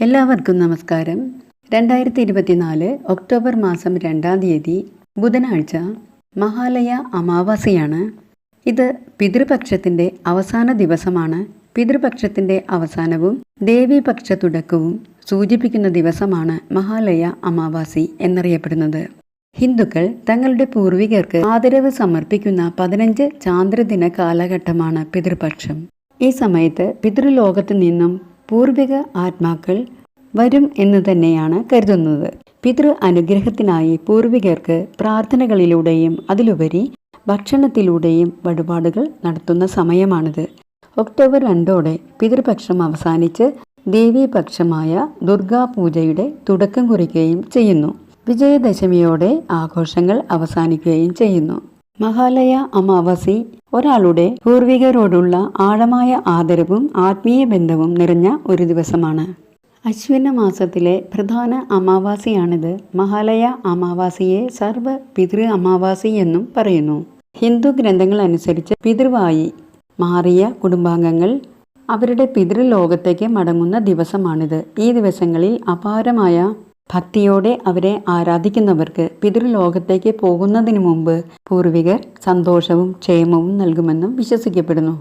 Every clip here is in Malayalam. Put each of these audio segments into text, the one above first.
എല്ലാവർക്കും നമസ്കാരം. രണ്ടായിരത്തി ഇരുപത്തിനാല് ഒക്ടോബർ മാസം രണ്ടാം തീയതി ബുധനാഴ്ച മഹാലയ അമാവാസിയാണ്. ഇത് പിതൃപക്ഷത്തിന്റെ അവസാന ദിവസമാണ്. പിതൃപക്ഷത്തിന്റെ അവസാനവും ദേവീപക്ഷ തുടക്കവും സൂചിപ്പിക്കുന്ന ദിവസമാണ് മഹാലയ അമാവാസി എന്നറിയപ്പെടുന്നത്. ഹിന്ദുക്കൾ തങ്ങളുടെ പൂർവികർക്ക് ആദരവ് സമർപ്പിക്കുന്ന പതിനഞ്ച് ചാന്ദ്രദിന കാലഘട്ടമാണ് പിതൃപക്ഷം. ഈ സമയത്ത് പിതൃലോകത്ത് നിന്നും പൂർവിക ആത്മാക്കൾ വരും എന്ന് തന്നെയാണ് കരുതുന്നത്. പിതൃ അനുഗ്രഹത്തിനായി പൂർവികർക്ക് പ്രാർത്ഥനകളിലൂടെയും അതിലുപരി ഭക്ഷണത്തിലൂടെയും വഴിപാടുകൾ നടത്തുന്ന സമയമാണിത്. ഒക്ടോബർ രണ്ടോടെ പിതൃപക്ഷം അവസാനിച്ച് ദേവീപക്ഷമായ ദുർഗാപൂജയുടെ തുടക്കം കുറിക്കുകയും ചെയ്യുന്നു. വിജയദശമിയോടെ ആഘോഷങ്ങൾ അവസാനിക്കുകയും ചെയ്യുന്നു. മഹാലയ അമാവാസി ഒരാളുടെ പൂർവികരോടുള്ള ആഴമായ ആദരവും ആത്മീയ ബന്ധവും നിറഞ്ഞ ഒരു ദിവസമാണ്. അശ്വിന മാസത്തിലെ പ്രധാന അമാവാസിയാണിത്. മഹാലയ അമാവാസിയെ സർവ പിതൃ അമാവാസി എന്നും പറയുന്നു. ഹിന്ദു ഗ്രന്ഥങ്ങൾ അനുസരിച്ച് പിതൃവായി മാറിയ കുടുംബാംഗങ്ങൾ അവരുടെ പിതൃലോകത്തേക്ക് മടങ്ങുന്ന ദിവസമാണിത്. ഈ ദിവസങ്ങളിൽ അപാരമായ ഭക്തിയോടെ അവരെ ആരാധിക്കുന്നവർക്ക് പിതൃലോകത്തേക്ക് പോകുന്നതിന് മുമ്പ് പൂർവികർ സന്തോഷവും ക്ഷേമവും നൽകുമെന്നും വിശ്വസിക്കപ്പെടുന്നു.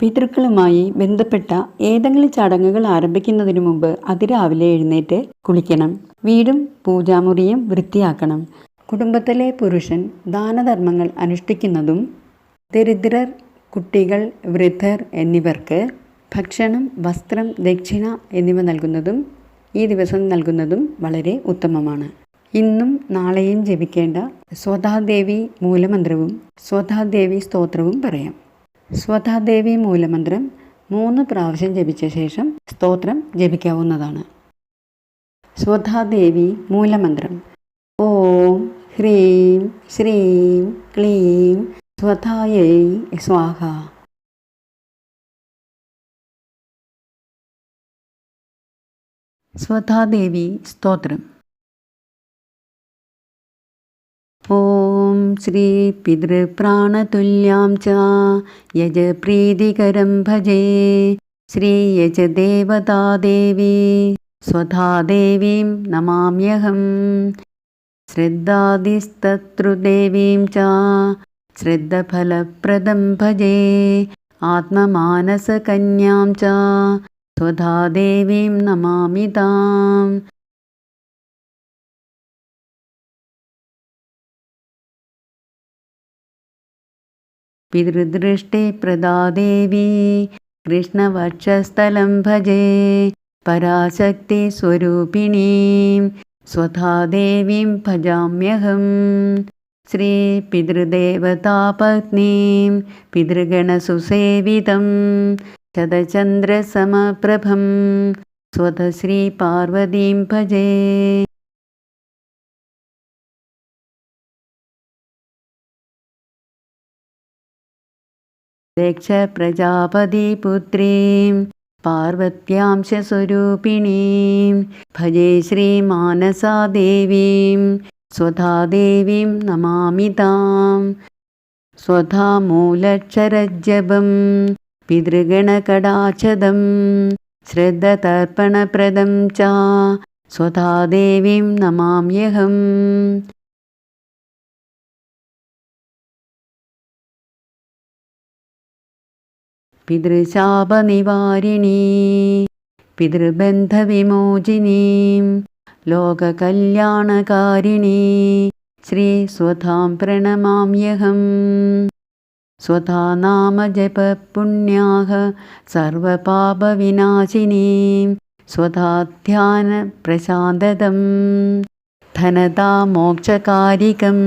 പിതൃക്കളുമായി ബന്ധപ്പെട്ട ഏതെങ്കിലും ചടങ്ങുകൾ ആരംഭിക്കുന്നതിന് മുമ്പ് അതിരാവിലെ എഴുന്നേറ്റ് കുളിക്കണം. വീടും പൂജാമുറിയും വൃത്തിയാക്കണം. കുടുംബത്തിലെ പുരുഷൻ ദാനധർമ്മങ്ങൾ അനുഷ്ഠിക്കുന്നതും ദരിദ്രർ കുട്ടികൾ വൃദ്ധർ എന്നിവർക്ക് ഭക്ഷണം വസ്ത്രം ദക്ഷിണ എന്നിവ നൽകുന്നതും ഈ ദിവസം നൽകുന്നതും വളരെ ഉത്തമമാണ്. ഇന്നും നാളെയും ജപിക്കേണ്ട സ്വതാദേവി മൂലമന്ത്രവും സ്വതാദേവി സ്തോത്രവും പറയാം. സ്വതാദേവി മൂലമന്ത്രം മൂന്ന് പ്രാവശ്യം ജപിച്ച ശേഷം സ്തോത്രം ജപിക്കാവുന്നതാണ്. സ്വതാദേവി മൂലമന്ത്രം. ഓം ഹ്രീം ശ്രീം ക്ലീം സ്വതായൈ സ്വാഹ. स्वथादेवी स्तोत्रम् ॐ श्रीपितृप्राणतुल्यां च यजप्रीतिकरं भजे श्रीयजदेवता देवी देवतादेवी स्वथादेवीं नमाम्यहं श्रद्धादिस्तत्रुदेवीं च श्रद्धफलप्रदं भजे आत्ममानसकन्यां च त्वधा देवीं स्वधादेवीं नमामिता पितृदृष्टिप्रदा देवी कृष्णवक्षस्थलं भजे पराशक्तिस्वरूपिणीं स्वधा देवीं भजाम्यहम्। श्रीपितृदेवतापत्नीं पितृगणसुसेवितम्। പിതൃഗണസുസേവിതം ശതചന്ദ്രസമപ്രഭം സ്വതശ്രീ പാർവതീം ഭജേ ദക്ഷ പ്രജാപതിപുത്രീം പാർവത്യാംശസ്വരൂപിണീം ഭജേ ശ്രീമാനസാദേവീം സ്വധാദേവീം നമാമി താം സ്വധാമൂലക്ഷരജപം പിതൃഗണകടാചതം ശ്രദ്ധതർപ്പണപ്രദം ച. സ്വധാദേവീം നമാമ്യഹം പിതൃശാപനിവാരിണീ. പിതൃബന്ധവിമോചിനീം. ലോകകല്യാണകാരിണീ. ശ്രീ लोककल्याणकारिणी പ്രണമാമ്യഹം സ്വധാ സർവപാപവിനാശിനീം സ്വധാധ്യാന പ്രശാന്തതം ധനതാ മോക്ഷകാരികം.